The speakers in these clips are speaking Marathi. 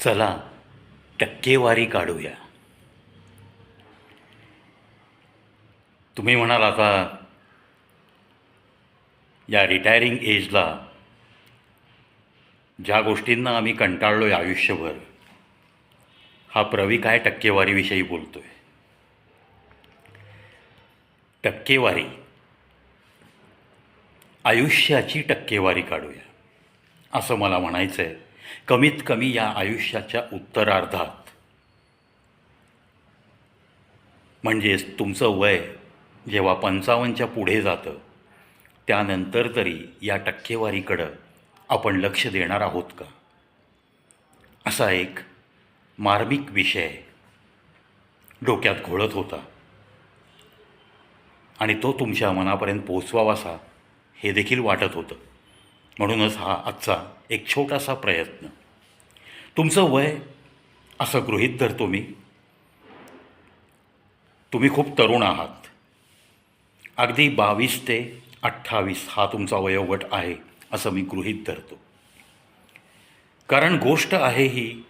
चला टक्केवारी काढूया. तुम्ही म्हणाल आता या रिटायरिंग एजला ज्या गोष्टींना आम्ही कंटाळलो आहे आयुष्यभर हा प्रवी काय टक्केवारीविषयी बोलतोय? टक्केवारी. आयुष्याची टक्केवारी काढूया असं मला म्हणायचं आहे कमीत कमी या आयुष्याच्या उत्तरार्धात. म्हणजेच तुमचं वय जेव्हा पंचावन्नच्या पुढे जातं त्यानंतर तरी या टक्केवारीकडं आपण लक्ष देणार आहोत का? असा एक मार्मिक विषय डोक्यात घोळत होता. आणि तो तुमच्या मनापर्यंत पोहोचवावासा हे देखील वाटत होतं. म्हणूनच हा आजचा एक छोटासा प्रयत्न. तुमचं वय असं गृहीत धरतो मी. तुम्ही खूप तरुण आहात. अगदी बावीस ते अठ्ठावीस हा तुमचा वयोगट आहे असं मी गृहीत धरतो. कारण गोष्ट आहे ही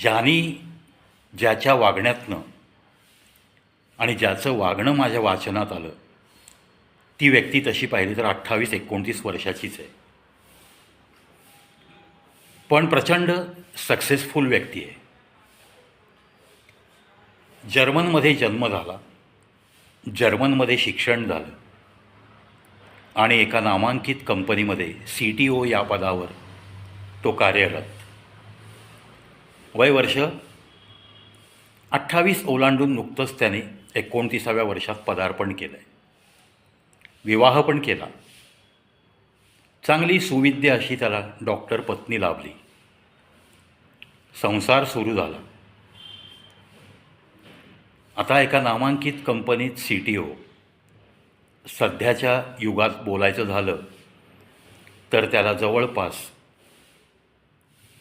ज्यानी ज्याच्या वागण्यातनं आणि ज्याचं वागणं माझ्या वाचनात आलं ती व्यक्ती तशी पाहिली तर अठ्ठावीस एकोणतीस वर्षाचीच आहे. पण प्रचंड सक्सेसफुल व्यक्ती आहे. जर्मनमध्ये जन्म झाला. जर्मनमध्ये शिक्षण झालं. आणि एका नामांकित कंपनीमध्ये सी टी ओ या पदावर तो कार्यरत. वय वर्ष अठ्ठावीस ओलांडून नुकतंच त्याने एकोणतीसाव्या वर्षात पदार्पण केलं आहे विवाह पण केला. चांगली सुविद्य अशी त्याला डॉक्टर पत्नी लाभली. संसार सुरू झाला. आता एका नामांकित कंपनीत सी टी ओ सध्याच्या युगात बोलायचं झालं तर त्याला जवळपास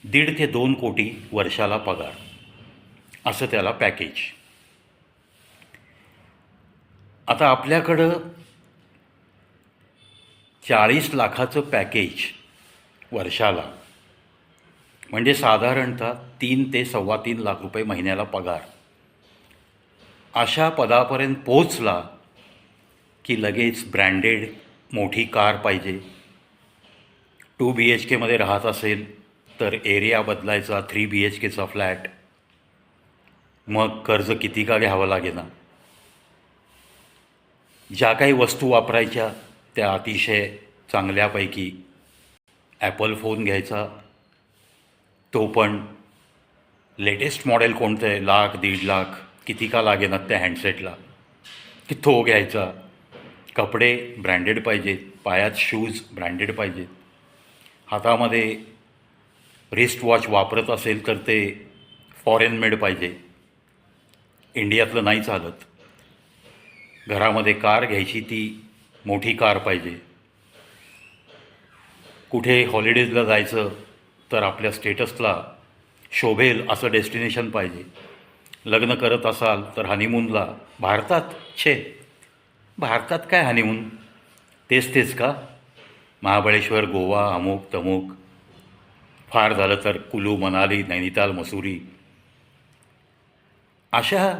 दीड ते दोन कोटी वर्षाला पगार असं त्याला पॅकेज आता आपल्याकडं चाळीस लाखाचं पॅकेज वर्षाला. म्हणजे साधारणतः तीन ते सव्वा तीन लाख रुपये महिन्याला पगार. अशा पदापर्यंत पोचला की लगेच ब्रँडेड मोठी कार पाहिजे. टू बी एच केमध्ये राहत असेल तर एरिया बदलायचा थ्री बी एच केचा फ्लॅट. मग कर्ज किती का घ्यावं लागेल ज्या काही वस्तू वापरायच्या त्या अतिशय चांगल्यापैकी ॲपल फोन घ्यायचा. तो पण लेटेस्ट मॉडेल कोणतं? आहे लाख दीड लाख किती का लागेनात त्या हँडसेटला की तो घ्यायचा? कपडे ब्रँडेड पाहिजेत पायात शूज ब्रँडेड पाहिजेत हातामध्ये रिस्ट वॉच वापरत असेल तर ते फॉरेन मेड पाहिजे. इंडियातलं नाही चालत. घरामध्ये कार घ्यायची ती मोठी कार पाहिजे. कुठे हॉलिडेजला जायचं तर आपल्या स्टेटसला शोभेल असं डेस्टिनेशन पाहिजे. लग्न करत असाल तर हनीमूनला भारतात? छे. भारतात काय हनीमून तेच तेच का? महाबळेश्वर गोवा अमुक तमुक. फार झालं तर कुलू मनाली नैनिताल मसुरी. अशा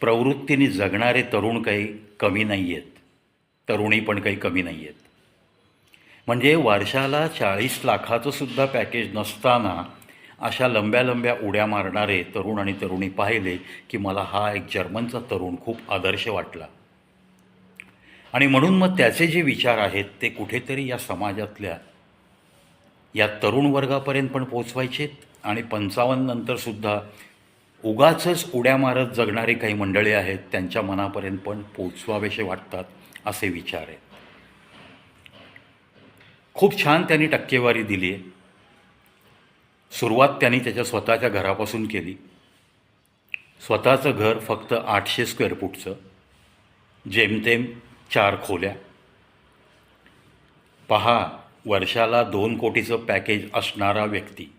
प्रवृत्तीने जगणारे तरुण काही कमी नाही आहेत तरुणी पण काही कमी नाही आहेत. म्हणजे वर्षाला चाळीस लाखाचंसुद्धा पॅकेज नसताना अशा लंब्या लंब्या उड्या मारणारे तरुण आणि तरुणी पाहिले की मला हा एक जर्मनचा तरुण खूप आदर्श वाटला. आणि म्हणून मग त्याचे जे विचार आहेत ते कुठेतरी या समाजातल्या या तरुण वर्गापर्यंत पण पोचवायचेत आणि पंचावन्न नंतरसुद्धा उगाचच उड्या मारत जगणारे काही मंडळी आहेत त्यांच्या मनापर्यंत पण पोचवावेसे वाटतात. असे विचार. आहेत खूप छान त्यांनी टक्केवारी दिली. आहे सुरुवात त्यांनी त्याच्या स्वतःच्या घरापासून केली. स्वतःचं घर फक्त आठशे स्क्वेअर फूटचं. जेमतेम चार खोल्या. पहा वर्षाला दोन कोटीचं पॅकेज असणारा व्यक्ती.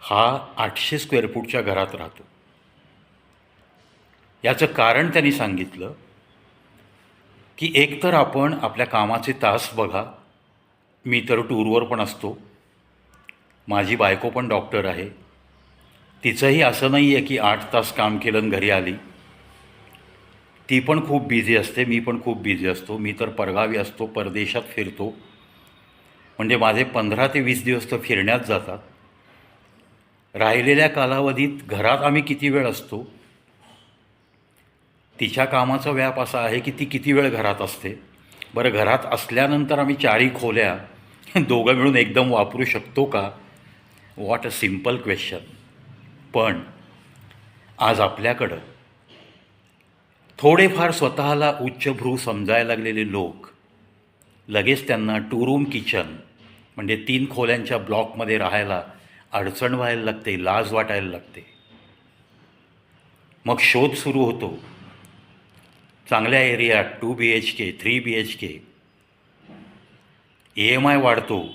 हा आठशे स्क्वेअर फूटच्या घरात राहतो. याचं कारण त्यांनी सांगितलं की एकतर आपण आपल्या कामाचे तास बघा. मी तर टूरवर पण असतो. माझी बायको पण डॉक्टर आहे. तिचंही असं नाही आहे की आठ तास काम केलं आणि घरी आली. ती पण खूप बिझी असते मी पण खूप बिझी असतो. मी तर परगावी असतो परदेशात फिरतो. म्हणजे माझे पंधरा ते वीस दिवस तर फिरण्यात जातात. राहिलेल्या कालावधीत घरात आम्ही किती वेळ असतो? तिच्या कामाचा व्याप असा आहे की ती किती वेळ घरात असते? बरं घरात असल्यानंतर आम्ही चारही खोल्या दोघं मिळून एकदम वापरू शकतो का? वॉट अ सिंपल क्वेश्चन पण आज आपल्याकडं थोडेफार स्वतःला उच्चभ्रू समजायला लागलेले लोक लगेच त्यांना टू रूम किचन म्हणजे तीन खोल्यांच्या ब्लॉकमध्ये राहायला अडचण व्हायला लागते लाज वाटायला लागते. मग शोध सुरू होतो. चांगल्या एरियात two B H K three B H K E M I वाढतो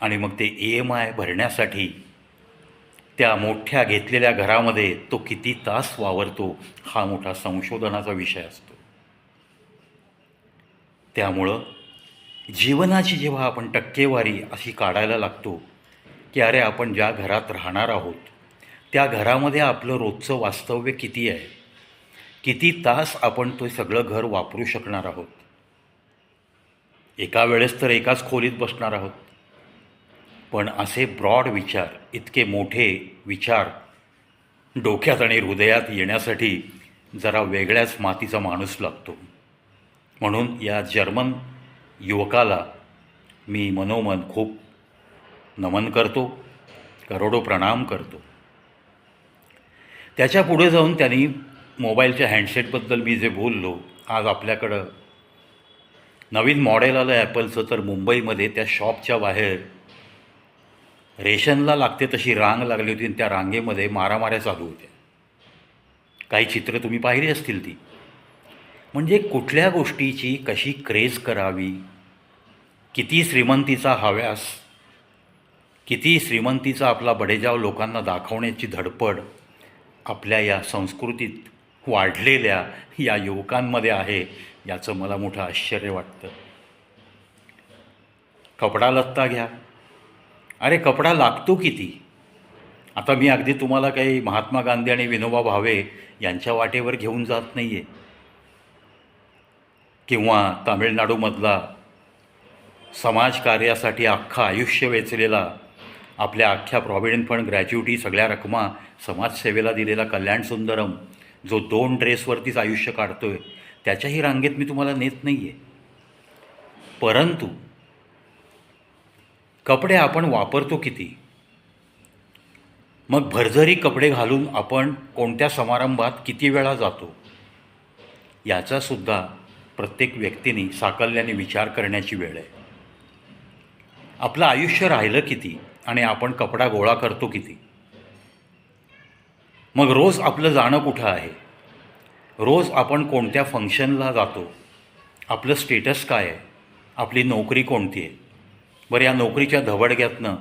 आणि मग ते ई एम आय भरण्यासाठी त्या मोठ्या घेतलेल्या घरामध्ये तो किती तास वावरतो हा मोठा संशोधनाचा विषय असतो. त्यामुळं जीवनाची जेव्हा आपण टक्केवारी अशी काढायला लागतो की अरे आपण ज्या घरात राहणार आहोत त्या घरामध्ये आपलं रोजचं वास्तव्य किती आहे? किती तास आपण ते सगळं घर वापरू शकणार आहोत? एका वेळेस तर एकाच खोलीत बसणार आहोत. पण असे ब्रॉड विचार इतके मोठे विचार डोक्यात आणि हृदयात येण्यासाठी जरा वेगळ्याच मातीचा माणूस लागतो. म्हणून या जर्मन युवकाला मी मनोमन खूप नमन करतो करोडो प्रणाम करतो. त्याच्या पुढे जाऊन त्यांनी मोबाईलच्या हँडसेटबद्दल मी जे बोललो आज आपल्याकडं. नवीन मॉडेल आलं ॲपलचं तर मुंबईमध्ये त्या शॉपच्या बाहेर रेशनला लागते तशी रांग लागली होती आणि त्या रांगेमध्ये मारामाऱ्या चालू होत्या. काही चित्र तुम्ही पाहिली असतील ती. म्हणजे कुठल्या गोष्टीची कशी क्रेज करावी? किती श्रीमंतीचा हव्यास? किती श्रीमंतीचा आपला बडेजाव लोकांना दाखवण्याची धडपड? आपल्या या संस्कृतीत वाढलेल्या या युवकांमध्ये आहे याचं मला मोठं आश्चर्य वाटतं. कपडा लत्ता घ्या. अरे कपडा लागतो किती? आता मी अगदी तुम्हाला काही महात्मा गांधी आणि विनोबा भावे यांच्या वाटेवर घेऊन जात नाही आहे किंवा तामिळनाडूमधला समाजकार्यासाठी अख्खं आयुष्य वेचलेला आपल्या अख्ख्या प्रॉव्हिडंट फंड ग्रॅच्युटी सगळ्या रकमा समाजसेवेला दिलेला कल्याण सुंदरम जो दोन ड्रेसवरतीच आयुष्य काढतोय त्याच्याही रांगेत मी तुम्हाला नेत नाही आहे परंतु कपडे आपण वापरतो किती? मग भरझरी कपडे घालून आपण कोणत्या समारंभात किती वेळा जातो? याचासुद्धा प्रत्येक व्यक्तीने साकल्याने विचार करण्याची वेळ आहे. आपलं आयुष्य राहिलं किती आणि आपण कपडा गोळा करतो किती? मग रोज आपलं जाणं कुठं आहे? रोज आपण कोणत्या फंक्शनला जातो? आपलं स्टेटस काय आहे? आपली नोकरी कोणती आहे? बरं या नोकरीच्या धबडग्यातनं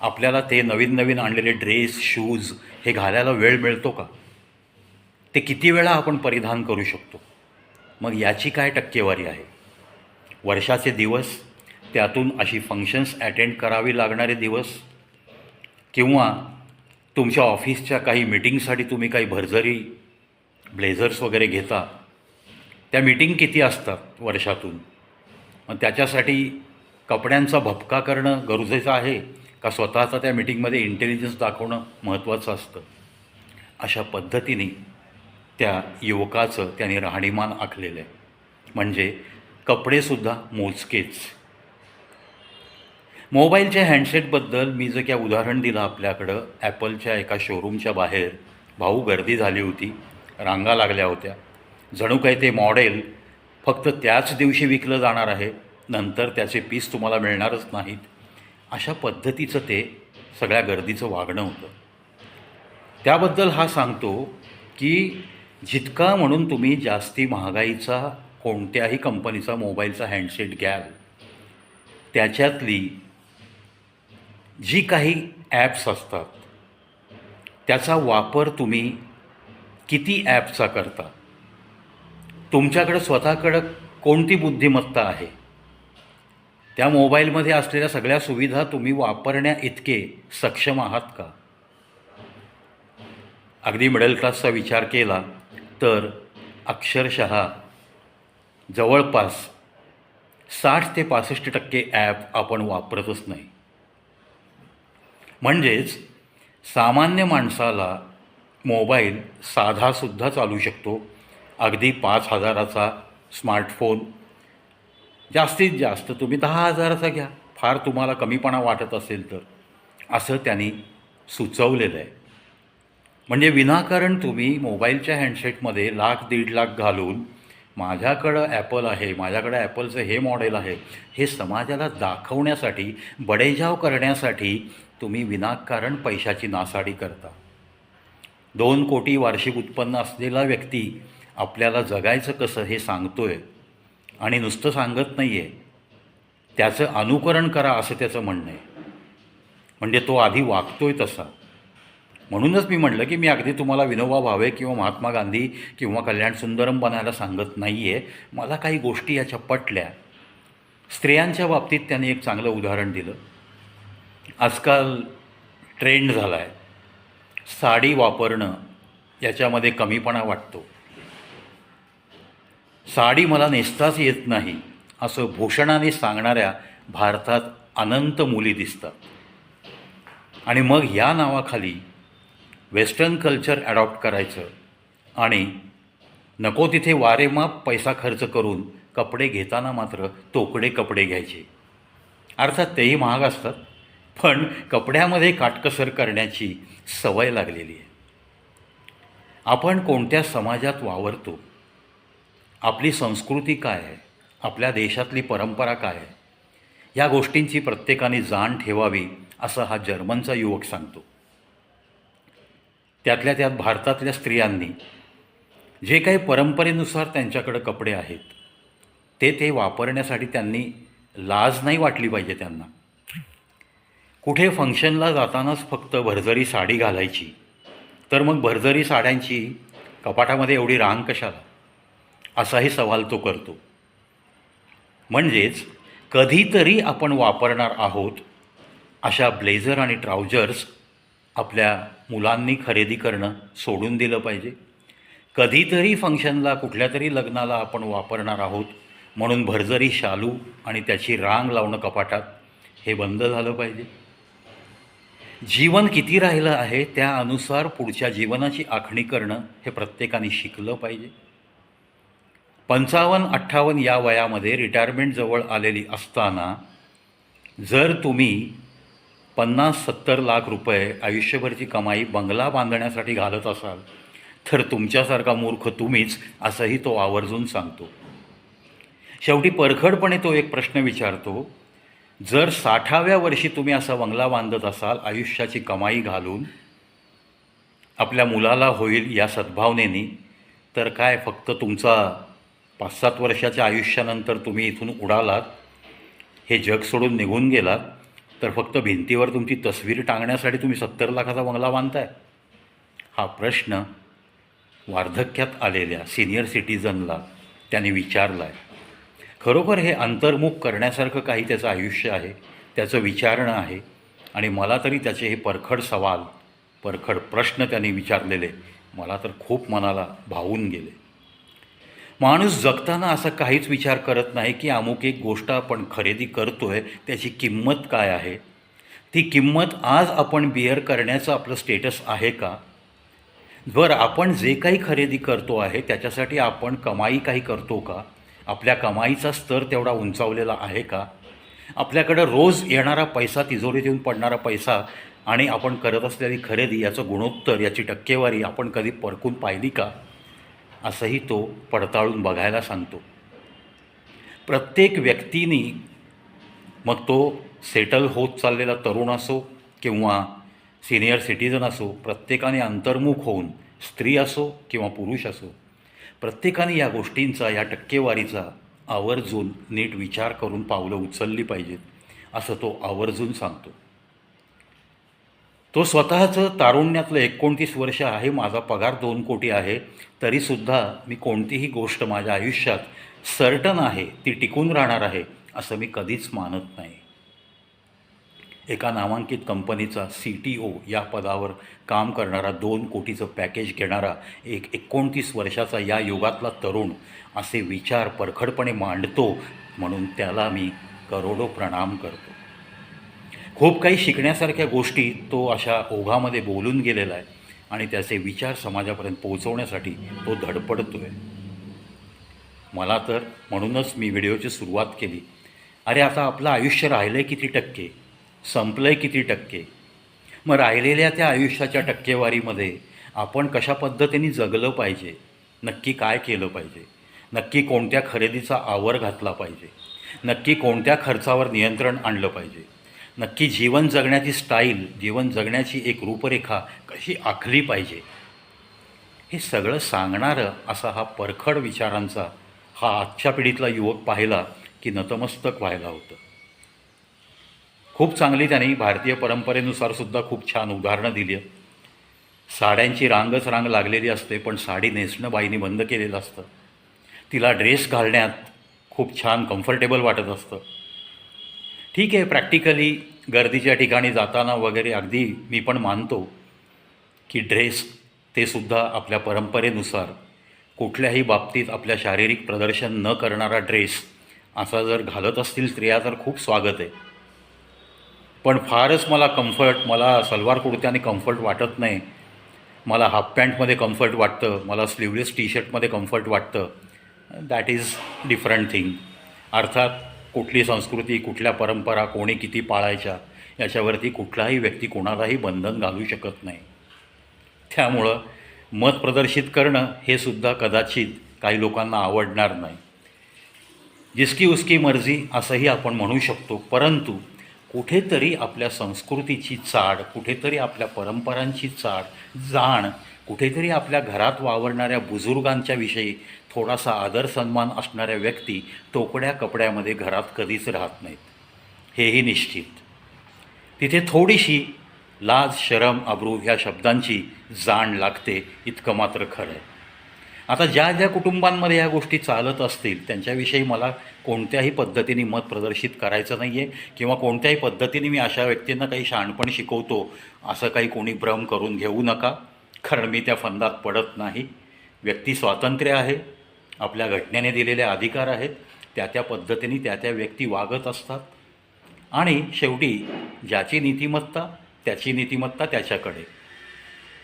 आपल्याला ते नवीन नवीन आणलेले ड्रेस शूज हे घालायला वेळ मिळतो का? ते किती वेळा आपण परिधान करू शकतो? मग याची काय टक्केवारी आहे? वर्षाचे दिवस त्यातून अशी फंक्शन्स अटेंड करावी लागणारे दिवस किंवा तुमच्या ऑफिसच्या काही मिटिंगसाठी तुम्ही काही भरझरी ब्लेझर्स वगैरे घेता. त्या मीटिंग किती असतात वर्षातून? मग त्याच्यासाठी कपड्यांचा भपका करणं गरजेचं आहे का स्वतःचा त्या मिटिंगमध्ये इंटेलिजन्स दाखवणं महत्त्वाचं असतं? अशा पद्धतीने त्या युवकाचं त्याने राहणीमान आखलेलं आहे. म्हणजे कपडेसुद्धा मोजकेच. मोबाईलच्या हँडसेटबद्दल मी जर काय उदाहरण दिलं आपल्याकडं ॲपलच्या एका शोरूमच्या बाहेर भाऊ गर्दी झाली होती रांगा लागल्या होत्या. जणू काही ते मॉडेल फक्त त्याच दिवशी विकलं जाणार आहे नंतर त्याचे पीस तुम्हाला मिळणारच नाहीत. अशा पद्धतीचं ते सगळ्या गर्दीचं वागणं होतं. त्याबद्दल हा सांगतो की जितका म्हणून तुम्ही जास्ती महागाईचा कोणत्याही कंपनीचा मोबाईलचा हँडसेट घ्याल त्याच्यातली जी काही ॲप्स असतात त्याचा वापर तुम्ही किती ॲपचा करता? तुमच्याकडं स्वतःकडं कोणती बुद्धिमत्ता आहे? त्या मोबाईलमध्ये असलेल्या सगळ्या सुविधा तुम्ही वापरण्या इतके सक्षम आहात का? अगदी मिडल क्लासचा विचार केला तर अक्षरशः जवळपास साठ ते पासष्ट टक्के ॲप आपण वापरतच नाही. म्हणजेच सामान्य माणसाला मोबाईल साधासुद्धा चालू शकतो. अगदी पाच हजाराचा स्मार्टफोन. जास्तीत जास्त तुम्ही दहा हजाराचा घ्या. फार तुम्हाला कमीपणा वाटत असेल तर. असं त्यांनी सुचवलेलं आहे. म्हणजे विनाकारण तुम्ही मोबाईलच्या हँडसेटमध्ये लाख दीड लाख घालून माझ्याकडं ॲपल आहे माझ्याकडं ॲपलचं हे मॉडेल आहे हे समाजाला दाखवण्यासाठी बडेजाव करण्यासाठी तुम्ही विनाकारण पैशाची नासाडी करता. दोन कोटी वार्षिक उत्पन्न असलेला व्यक्ती आपल्याला जगायचं कसं हे सांगतोय आणि नुसतं सांगत नाही आहे त्याचं अनुकरण करा असं त्याचं म्हणणं आहे. म्हणजे तो आधी वागतोय तसा. म्हणूनच मी म्हटलं की मी अगदी तुम्हाला विनोबा भावे किंवा महात्मा गांधी किंवा कल्याण सुंदरम बनायला सांगत नाही आहे मला काही गोष्टी याच्या पटल्या. स्त्रियांच्या बाबतीत त्यांनी एक चांगलं उदाहरण दिलं. आजकाल ट्रेंड झाला आहे साडी वापरणं याच्यामध्ये कमीपणा वाटतो. साडी मला नेसताच येत नाही असं भूषणाने सांगणाऱ्या भारतात अनंत मुली दिसतात. आणि मग या नावाखाली वेस्टर्न कल्चर ॲडॉप्ट करायचं आणि नको तिथे वारेमाप पैसा खर्च करून कपडे घेताना मात्र तोकडे कपडे घ्यायचे. अर्थात तेही महाग असतात. पण कपड्यामध्ये काटकसर करण्याची सवय लागलेली आहे. आपण कोणत्या समाजात वावरतो? आपली संस्कृती काय आहे? आपल्या देशातली परंपरा काय आहे? या गोष्टींची प्रत्येकाने जाण ठेवावी असं हा जर्मनचा युवक सांगतो. त्यातल्या त्यात भारतातल्या स्त्रियांनी जे काही परंपरेनुसार त्यांच्याकडं कपडे आहेत ते ते वापरण्यासाठी त्यांनी लाज नाही वाटली पाहिजे त्यांना. कुठे फंक्शनला जातानाच फक्त भरजरी साडी घालायची. तर मग भरजरी साड्यांची कपाटामध्ये एवढी रांग कशाला? असाही सवाल तो करतो. म्हणजेच कधीतरी आपण वापरणार आहोत अशा ब्लेझर आणि ट्राउजर्स आपल्या मुलांनी खरेदी करणं सोडून दिलं पाहिजे. कधीतरी फंक्शनला कुठल्या तरी लग्नाला आपण वापरणार आहोत म्हणून भरजरी शालू आणि त्याची रांग लावणं कपाटात हे बंद झालं पाहिजे. जीवन किती राहिलं आहे त्यानुसार पुढच्या जीवनाची आखणी करणं हे प्रत्येकाने शिकलं पाहिजे. पंचावन्न अठ्ठावन्न या वयामध्ये रिटायरमेंट जवळ आलेली असताना जर तुम्ही पन्नास सत्तर लाख रुपये आयुष्यभरची कमाई बंगला बांधण्यासाठी घालत असाल तर तुमच्यासारखा मूर्ख तुम्हीच असंही तो आवर्जून सांगतो. शेवटी परखडपणे तो एक प्रश्न विचारतो जर साठाव्या वर्षी तुम्ही असा बंगला बांधत असाल आयुष्याची कमाई घालून आपल्या मुलाला होईल या सद्भावनेनी तर काय फक्त तुमचा पाच सात वर्षाच्या आयुष्यानंतर तुम्ही इथून उडालात हे जग सोडून निघून गेलात तर फक्त भिंतीवर तुमची तस्वीर टांगण्यासाठी तुम्ही सत्तर लाखाचा बंगला बांधताय? हा प्रश्न वार्धक्यात आलेल्या सिनियर सिटीजनला त्याने विचारला आहे खरोखर हे अंतर्मुख करण्यासारखं काही त्याचं आयुष्य आहे त्याचं विचारणं आहे आणि मला तरी त्याचे हे परखड सवाल परखड प्रश्न त्यांनी विचारलेले मला तर खूप मनाला भावून गेले. माणूस जगताना असा काहीच विचार करत नाही की अमुक एक गोष्ट आपण खरेदी करतो आहे त्याची किंमत काय आहे? ती किंमत आज आपण बिअर करण्याचं आपलं स्टेटस आहे का? बरं आपण जे काही खरेदी करतो आहे त्याच्यासाठी आपण कमाई काही करतो का? आपल्या कमाईचा स्तर तेवढा उंचावलेला आहे का? आपल्याकडं रोज येणारा पैसा तिजोरीत येऊन पडणारा पैसा आणि आपण करत असलेली खरेदी याचं गुणोत्तर याची टक्केवारी आपण कधी परकून पाहिली का? असंही तो पडताळून बघायला सांगतो. प्रत्येक व्यक्तीने मग तो सेटल होत चाललेला तरुण असो किंवा सिनियर सिटीजन असो प्रत्येकाने अंतर्मुख होऊन स्त्री असो किंवा पुरुष असो प्रत्येकाने या गोष्टींचा या टक्केवारीचा आवर्जून नीट विचार करून पावलं उचलली पाहिजेत असं तो आवर्जून सांगतो. तो स्वतःचं तारुण्यातलं एकोणतीस वर्ष आहे माझा पगार दोन कोटी आहे तरीसुद्धा मी कोणतीही गोष्ट माझ्या आयुष्यात सर्टन आहे ती टिकून राहणार आहे असं मी कधीच मानत नाही. एका नामांकित कंपनीचा सी टी ओ या पदावर काम करणारा दोन कोटीचं पॅकेज घेणारा एक एकोणतीस वर्षाचा या युगातला तरुण असे विचार परखडपणे मांडतो म्हणून त्याला मी करोडो प्रणाम करतो. खूप काही शिकण्यासारख्या गोष्टी तो अशा ओघामध्ये बोलून गेलेला आहे आणि त्याचे विचार समाजापर्यंत पोहोचवण्यासाठी तो धडपडतो आहे मला तर म्हणूनच मी व्हिडिओची सुरुवात केली. अरे आता आपलं आयुष्य राहिलं आहे किती टक्के? संपलं आहे किती टक्के? मग राहिलेल्या त्या आयुष्याच्या टक्केवारीमध्ये आपण कशा पद्धतीने जगलं पाहिजे? नक्की काय केलं पाहिजे? नक्की कोणत्या खरेदीचा आवर घातला पाहिजे? नक्की कोणत्या खर्चावर नियंत्रण आणलं पाहिजे? नक्की जीवन जगण्याची स्टाईल जीवन जगण्याची एक रूपरेखा कशी आखली पाहिजे? हे सगळं सांगणारं असा हा परखड विचारांचा हा आजच्या पिढीतला युवक पाहिला की नतमस्तक व्हायला होतं. खूप चांगली त्यांनी भारतीय परंपरेनुसार सुद्धा खूप छान उदाहरणं दिली आहेत. साड्यांची रांगच रांग लागलेली असते पण साडी नेसणं बाईने बंद केलेलं असतं. तिला ड्रेस घालण्यात खूप छान कम्फर्टेबल वाटत असतं. ठीक आहे प्रॅक्टिकली गर्दीच्या ठिकाणी जाताना वगैरे अगदी मी पण मानतो की ड्रेस ते सुद्धा आपल्या परंपरेनुसार कुठल्याही बाबतीत आपल्या शारीरिक प्रदर्शन न करणारा ड्रेस असा जर घालत असतील स्त्रिया तर खूप स्वागत आहे. पण फारच मला कम्फर्ट मला सलवार कुर्त्याने कम्फर्ट वाटत नाही. मला हाफ पॅन्टमध्ये कम्फर्ट वाटतं मला स्लीवलेस टी शर्टमध्ये कम्फर्ट वाटतं. दॅट इज डिफरंट थिंग अर्थात कुठली संस्कृती कुठल्या परंपरा कोणी किती पाळायच्या याच्यावरती कुठलाही व्यक्ती कोणालाही बंधन घालू शकत नाही. त्यामुळं मत प्रदर्शित करणं हे सुद्धा कदाचित काही लोकांना आवडणार नाही. जिसकी उसकी मर्जी असंही आपण म्हणू शकतो परंतु कुठेतरी आपल्या संस्कृतीची चाड कुठेतरी आपल्या परंपरांची चाड जाण कुठेतरी आपल्या घरात वावरणाऱ्या बुजुर्गांच्या विषयी थोडासा आदर सन्मान असणाऱ्या व्यक्ती तोकड्या कपड्यामध्ये घरात कधीच राहत नाहीत. हेही निश्चित. तिथे थोडीशी लाज शरम अब्रू ह्या शब्दांची जाण लागते इतकं मात्र खरं आहे. आता ज्या ज्या कुटुंबांमध्ये ह्या गोष्टी चालत असतील त्यांच्याविषयी मला कोणत्याही पद्धतीने मत प्रदर्शित करायचं नाही आहे किंवा कोणत्याही पद्धतीने मी अशा व्यक्तींना काही शहाणपण शिकवतो असं काही कोणी भ्रम करून घेऊ नका. कारण मी त्या फंदात पडत नाही. व्यक्ती स्वातंत्र्य आहे आपल्या घटनेने दिलेले अधिकार आहेत त्या त्या पद्धतीने त्या त्या व्यक्ती वागत असतात. आणि शेवटी ज्याची नीतिमत्ता त्याची नीतिमत्ता त्याच्याकडे.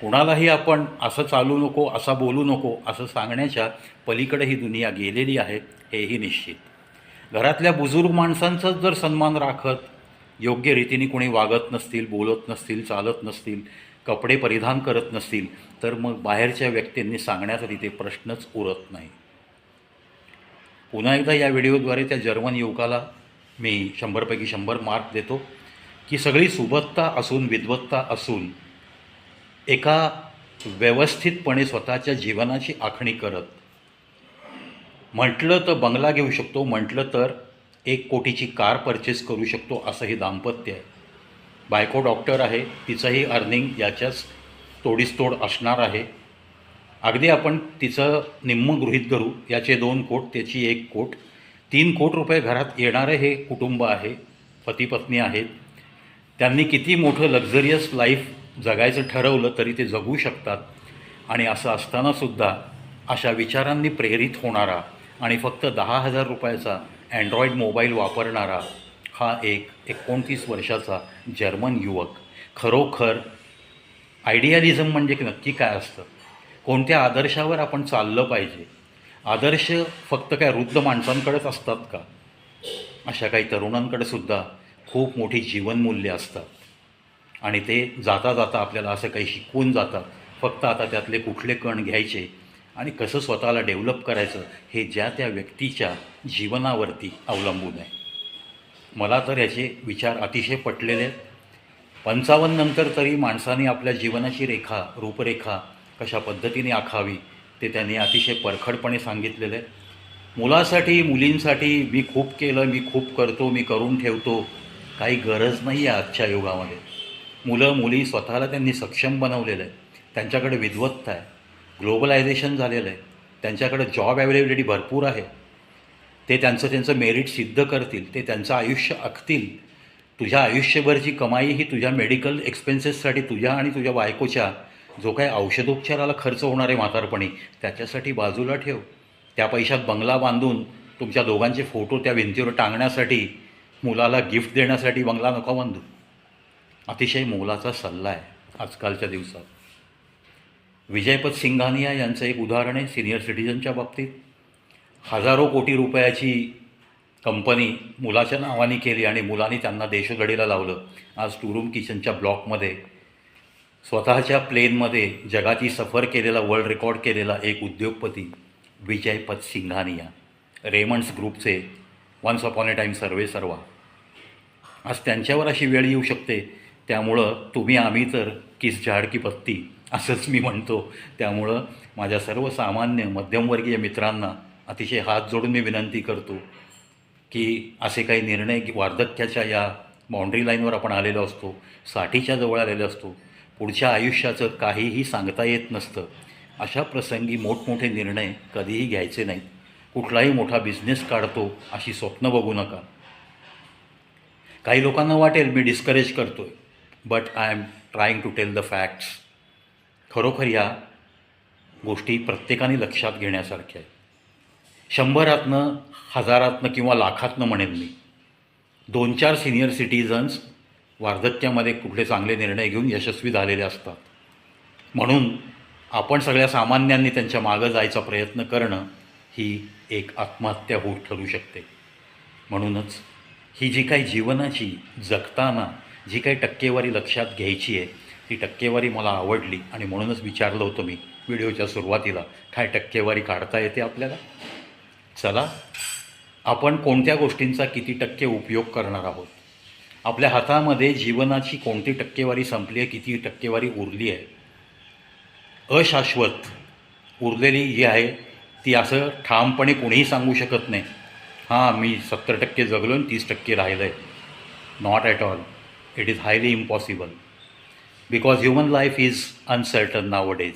कुणालाही आपण असं चालू नको असा बोलू नको असं सांगण्याच्या पलीकडे ही दुनिया गेलेली आहे हेही निश्चित. घरातल्या बुजुर्ग माणसांचाच जर सन्मान राखत योग्य रीतीने कोणी वागत नसतील बोलत नसतील चालत नसतील कपडे परिधान करत नसतील तर मग बाहेरच्या व्यक्तींनी सांगण्याचा तिथे प्रश्नच उरत नाही. पुन्हा एकदा या व्हिडिओद्वारे त्या जर्मन युवकाला मी शंभरपैकी शंभर मार्क देतो की सगळी सुबत्ता असून विद्वत्ता असून एका व्यवस्थितपणे स्वतःच्या जीवनाची आखणी करत. म्हटलं तर बंगला घेऊ शकतो म्हटलं तर एक कोटीची कार परचेस करू शकतो असं हे दाम्पत्य आहे. बायको डॉक्टर आहे तिचंही अर्निंग याच्याच तोडीसतोड असणार आहे. अगदी आपण तिचं निम्म गृहीत धरू याचे दोन कोट त्याची एक कोट. तीन कोट रुपये घरात येणारे हे कुटुंब आहे पती पत्नी आहेत. त्यांनी किती मोठं लक्झरियस लाईफ जगायचं ठरवलं तरी ते जगू शकतात. आणि असं असतानासुद्धा अशा विचारांनी प्रेरित होणारा आणि फक्त दहा हजार रुपयाचा अँड्रॉईड मोबाईल वापरणारा हा एक एकोणतीस वर्षाचा जर्मन युवक. खरोखर आयडियालिझम म्हणजे नक्की काय असतं? कोणत्या आदर्शावर आपण चाललं पाहिजे? आदर्श फक्त काय वृद्ध माणसांकडेच असतात का? अशा काही तरुणांकडे सुद्धा खूप मोठी जीवनमूल्य असतात. आणि ते जाता जाता आपल्याला असं काही शिकवून जातात. फक्त आता त्यातले कुठले कण घ्यायचे आणि कसं स्वतःला डेव्हलप करायचं हे ज्या त्या व्यक्तीच्या जीवनावरती अवलंबून आहे. मला तर याचे विचार अतिशय पटलेले आहेत. पंचावन्न नंतर तरी माणसाने आपल्या जीवनाची रेखा रूपरेखा कशा पद्धतीने आखावी ते त्यांनी अतिशय परखडपणे सांगितलेलं आहे मुलासाठी मुलींसाठी मी खूप केलं मी खूप करतो मी करून ठेवतो. काही गरज नाही आहे आजच्या युगामध्ये. मुलं मुली स्वतःला त्यांनी सक्षम बनवलेलं आहे. त्यांच्याकडे विद्वत्ता आहे. ग्लोबलायझेशन झालेलं आहे. त्यांच्याकडे जॉब अवेलेबिलिटी भरपूर आहे. ते त्यांचं त्यांचं मेरिट सिद्ध करतील. ते त्यांचं आयुष्य आखतील. तुझ्या आयुष्यभरची कमाई ही तुझ्या मेडिकल एक्सपेन्सेससाठी तुझ्या आणि तुझ्या बायकोच्या जो काही औषधोपचाराला खर्च होणार आहे म्हातारपणी त्याच्यासाठी बाजूला ठेव. त्या पैशात बंगला बांधून तुमच्या दोघांचे फोटो त्या भिंतीवर टांगण्यासाठी मुलाला गिफ्ट देण्यासाठी बंगला नको बांधू. अतिशय मोलाचा सल्ला आहे आजकालच्या दिवसात. विजयपत सिंघानिया यांचं एक उदाहरण आहे सिनियर सिटीजनच्या बाबतीत. हजारो कोटी रुपयाची कंपनी मुलाच्या नावाने केली आणि मुलांनी त्यांना देशोधडीला लावलं. आज टूरूम किचनच्या ब्लॉकमध्ये स्वतःच्या प्लेनमध्ये जगाची सफर केलेला वर्ल्ड रेकॉर्ड केलेला एक उद्योगपती विजयपत सिंघानिया. रेमंड्स ग्रुपचे वन्स अपॉन ए टाईम सर्वे सर्वा. आज त्यांच्यावर अशी वेळ येऊ शकते त्यामुळं तुम्ही आम्ही तर किस झाड की पत्ती असंच मी म्हणतो. त्यामुळं माझ्या सर्वसामान्य मध्यमवर्गीय मित्रांना अतिशय हात जोडून मी विनंती करतो की असे काही निर्णय वार्धक्याच्या या बाउंड्री लाईनवर आपण आलेलो असतो साठीच्या जवळ आलेलो असतो पुढच्या आयुष्याचं काहीही सांगता येत नसतं अशा प्रसंगी मोठमोठे निर्णय कधीही घ्यायचे नाहीत. कुठलाही मोठा बिझनेस काढतो अशी स्वप्न बघू नका. काही लोकांना वाटेल मी डिस्करेज करतो आहे but I am trying to tell the facts खरोखर या गोष्टी प्रत्येकाने लक्षात घेण्यासारख्या आहेत. शंभरातनं हजारातनं किंवा लाखातनं म्हणेन मी दोन चार सिनियर सिटीजन्स वार्धक्यामध्ये कुठले चांगले निर्णय घेऊन यशस्वी झालेले असतात. म्हणून आपण सगळ्या सामान्यांनी त्यांच्या मागं जायचा प्रयत्न करणं ही एक आत्महत्या होऊ ठरू शकते. म्हणूनच ही जी काही जीवनाची जगताना जी काही टक्केवारी लक्षात घ्यायची आहे ती टक्केवारी मला आवडली आणि म्हणूनच विचारलं होतं मी व्हिडिओच्या सुरुवातीला काय टक्केवारी काढता येते आपल्याला? चला आपण कोणत्या गोष्टींचा किती टक्के उपयोग करणार आहोत? आपल्या हातामध्ये जीवनाची कोणती टक्केवारी संपली आहे किती टक्केवारी उरली आहे? अशाश्वत उरलेली जी आहे ती असं ठामपणे कोणीही सांगू शकत नाही. हां मी सत्तर टक्के जगलो आणि तीस टक्के राहिलं आहे not at all it is highly impossible because human life is uncertain nowadays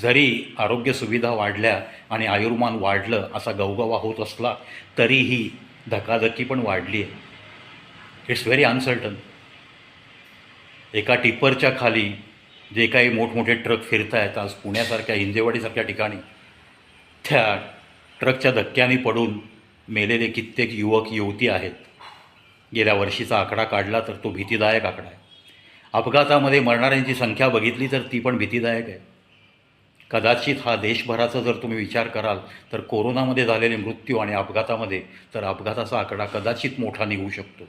जरी आरोग्य सुविधा वाढल्या आणि आयुर्मान वाढलं असा गवगवा होत असला तरीही धकाधकी पण वाढली आहे इट्स व्हेरी अनसर्टन एका टिप्परच्या खाली जे काही मोठमोठे ट्रक फिरत आहेत आज पुण्यासारख्या हिंजेवाडीसारख्या ठिकाणी त्या ट्रकच्या धक्क्याने पडून मेलेले कित्येक युवक युवती आहेत. गेल्या वर्षीचा आकडा काढला तर तो भीतीदायक आकडा आहे. अपघातामध्ये मरणाऱ्यांची संख्या बघितली तर ती पण भीतीदायक आहे. कदाचित हा देशभराचा जर तुम्ही विचार कराल तर कोरोनामध्ये झालेले मृत्यू आणि अपघातामध्ये तर अपघाताचा आकडा कदाचित मोठा निघू शकतो.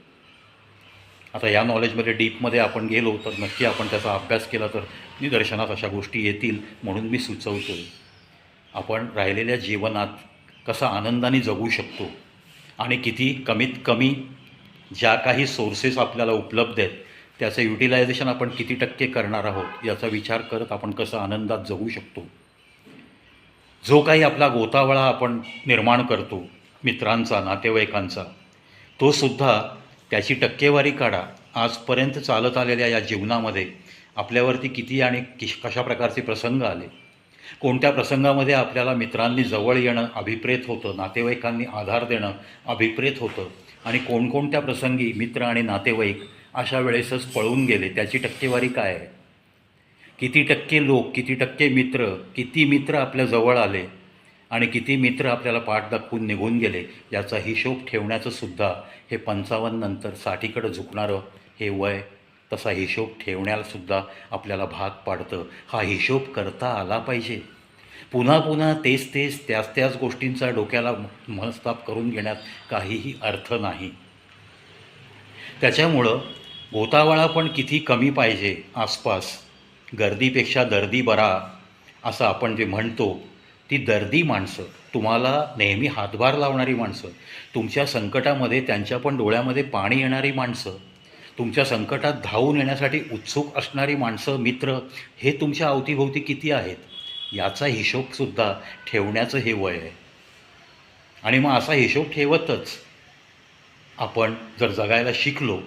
आता या नॉलेजमध्ये डीपमध्ये आपण गेलो तर नक्की आपण त्याचा अभ्यास केला तर निदर्शनात अशा गोष्टी येतील म्हणून मी सुचवतो आपण राहिलेल्या जीवनात कसा आनंदाने जगू शकतो आणि किती कमीत कमी ज्या काही सोर्सेस आपल्याला उपलब्ध आहेत त्याचं युटिलायझेशन आपण किती टक्के करणार आहोत याचा विचार करत आपण कसं आनंदात जगू शकतो. जो काही आपला गोतावळा आपण निर्माण करतो मित्रांचा नातेवाईकांचा तो सुद्धा त्याची टक्केवारी काढा. आजपर्यंत चालत आलेल्या या जीवनामध्ये आपल्यावरती किती आणि किश कशा प्रकारचे प्रसंग आले? कोणत्या प्रसंगामध्ये आपल्याला मित्रांनी जवळ येणं अभिप्रेत होतं नातेवाईकांनी आधार देणं अभिप्रेत होतं? आणि कोणकोणत्या प्रसंगी मित्र आणि नातेवाईक अशा वेळेसच पळून गेले त्याची टक्केवारी काय आहे? किती टक्के लोक किती टक्के मित्र किती मित्र आपल्या जवळ आले आणि किती मित्र आपल्याला पाठ दाखवून निघून गेले याचा हिशोब ठेवण्याचं सुद्धा हे पंचावन्न नंतर साठीकडं झुकणारं हे वय तसा हिशोब ठेवण्यालासुद्धा आपल्याला भाग पाडतं. हा हिशोब करता आला पाहिजे. पुन्हा पुन्हा तेच तेच त्याच त्याच गोष्टींचा डोक्याला मनस्ताप करून घेण्यात काहीही अर्थ नाही. त्याच्यामुळं गोतावळा पण किती कमी पाहिजे आसपास. गर्दीपेक्षा दर्दी बरा असं आपण जे म्हणतो ती दर्दी माणसं. तुम्हाला नेहमी हातभार लावणारी माणसं. तुमच्या संकटामध्ये त्यांच्या पण डोळ्यामध्ये पाणी येणारी माणसं. तुमच्या संकटात धावून येण्यासाठी उत्सुक असणारी माणसं मित्र हे तुमच्या अवतीभोवती किती आहेत? याचा हिशोबसुद्धा ठेवण्याचं हे वय आहे. आणि मग असा हिशोब ठेवतच आपण जर जगायला शिकलो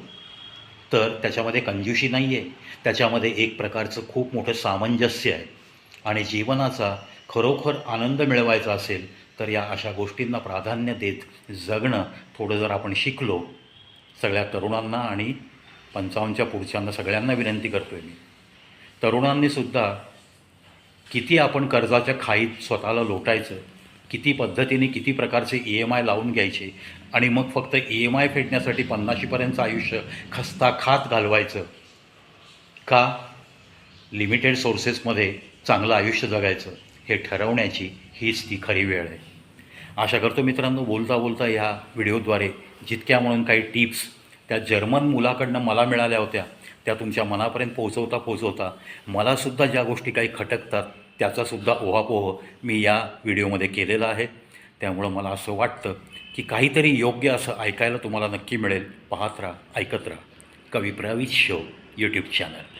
तर त्याच्यामध्ये कंजूशी नाही आहे त्याच्यामध्ये एक प्रकारचं खूप मोठं सामंजस्य आहे. आणि जीवनाचा खरोखर आनंद मिळवायचा असेल तर या अशा गोष्टींना प्राधान्य देत जगणं थोडं जर आपण शिकलो सगळ्या तरुणांना आणि पंचावन्नच्या पुढच्यांना सगळ्यांना विनंती करतो आहे मी तरुणांनीसुद्धा किती आपण कर्जाच्या खाईत स्वतःला लोटायचं किती पद्धतीने किती प्रकारचे ई एम आय लावून घ्यायचे आणि मग फक्त ई एम आय फेडण्यासाठी पन्नाशीपर्यंतचं आयुष्य खस्ता खात घालवायचं का? लिमिटेड सोर्सेसमध्ये चांगलं आयुष्य जगायचं हे ठरवण्याची हीच ती खरी वेळ आहे. आशा करतो मित्रांनो बोलता बोलता ह्या व्हिडिओद्वारे जितक्या म्हणून काही टिप्स त्या जर्मन मुलाकडनं मला मिळाल्या होत्या त्या तुमच्या मनापर्यंत पोहोचवता पोहोचवता मलासुद्धा ज्या गोष्टी काही खटकतात त्याचासुद्धा ओहापोह मी या व्हिडिओमध्ये केलेला आहे. त्यामुळं मला असं वाटतं की काहीतरी योग्य असं ऐकायला तुम्हाला नक्की मिळेल. पाहत राहा ऐकत राहा. कवी प्रवीत शो यूट्यूब चॅनल